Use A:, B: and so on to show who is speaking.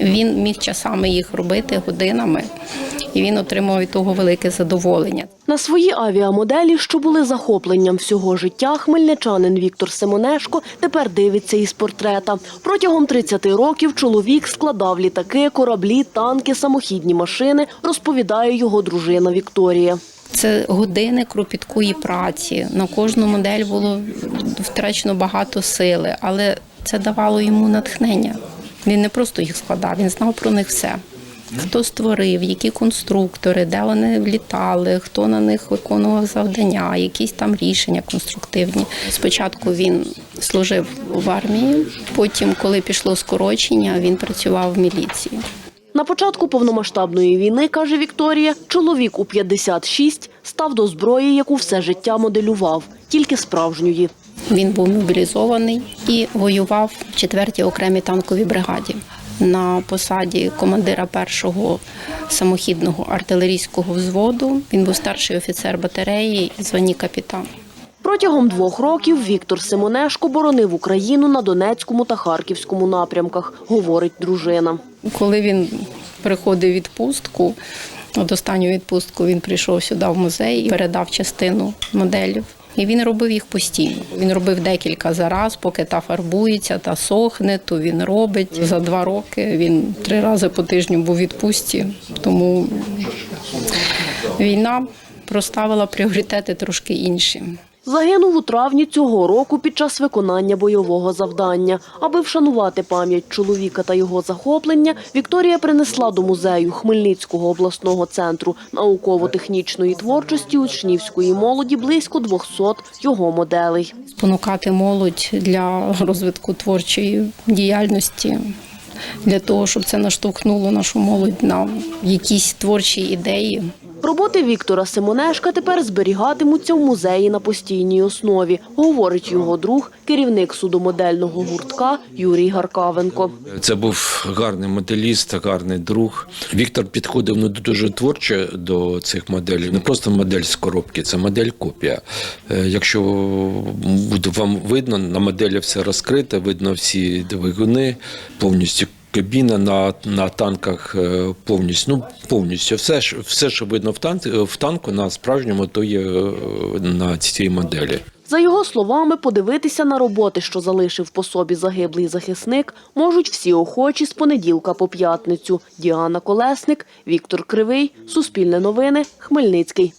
A: Він міг часами їх робити годинами, і він отримав від того велике задоволення.
B: На свої авіамоделі, що були захопленням всього життя, хмельничанин Віктор Симонешко тепер дивиться із портрета. Протягом 30 років чоловік складав літаки, кораблі, танки, самохідні машини, розповідає його дружина Вікторія.
A: Це години кропіткої праці. На кожну модель було втрачено багато сили, але це давало йому натхнення. Він не просто їх складав, він знав про них все. Хто створив, які конструктори, де вони літали, хто на них виконував завдання, якісь там рішення конструктивні. Спочатку він служив в армії, потім, коли пішло скорочення, він працював в міліції.
B: На початку повномасштабної війни, каже Вікторія, чоловік у 56 став до зброї, яку все життя моделював, тільки справжньої.
A: Він був мобілізований і воював в 4-й окремій танковій бригаді на посаді командира першого самохідного артилерійського взводу. Він був старший офіцер батареї звані капітан.
B: Протягом двох років Віктор Симонешко боронив Україну на Донецькому та Харківському напрямках, говорить дружина.
A: Коли він приходив відпустку, от останню відпустку він прийшов сюди в музей і передав частину моделів. І він робив їх постійно. Він робив декілька за раз, поки та фарбується, та сохне, то він робить. За два роки він три рази по тижню був у відпустці. Тому війна проставила пріоритети трошки інші.
B: Загинув у травні цього року під час виконання бойового завдання. Аби вшанувати пам'ять чоловіка та його захоплення, Вікторія принесла до музею Хмельницького обласного центру науково-технічної творчості учнівської молоді близько 200 його моделей.
A: спонукати молодь для розвитку творчої діяльності, для того, щоб це наштовхнуло нашу молодь на якісь творчі ідеї.
B: Роботи Віктора Симонешка тепер зберігатимуться в музеї на постійній основі, говорить його друг, керівник судомодельного гуртка Юрій Гаркавенко.
C: Це був гарний моделіст, гарний друг. Віктор підходив ну, дуже творче до цих моделей. Не просто модель з коробки, це модель копія. Е, Якщо вам видно, на моделі все розкрите, видно всі двигуни, повністю. Кабіна на, на танках е, повністю, ну повністю все, що- все, що видно в, танк, в танку, на справжньому, то є е, на цій моделі.
B: За його словами, подивитися на роботи, що залишив по собі загиблий захисник, можуть всі охочі з понеділка по п'ятницю. Діана Колесник, Віктор Кривий, Суспільне новини, Хмельницький.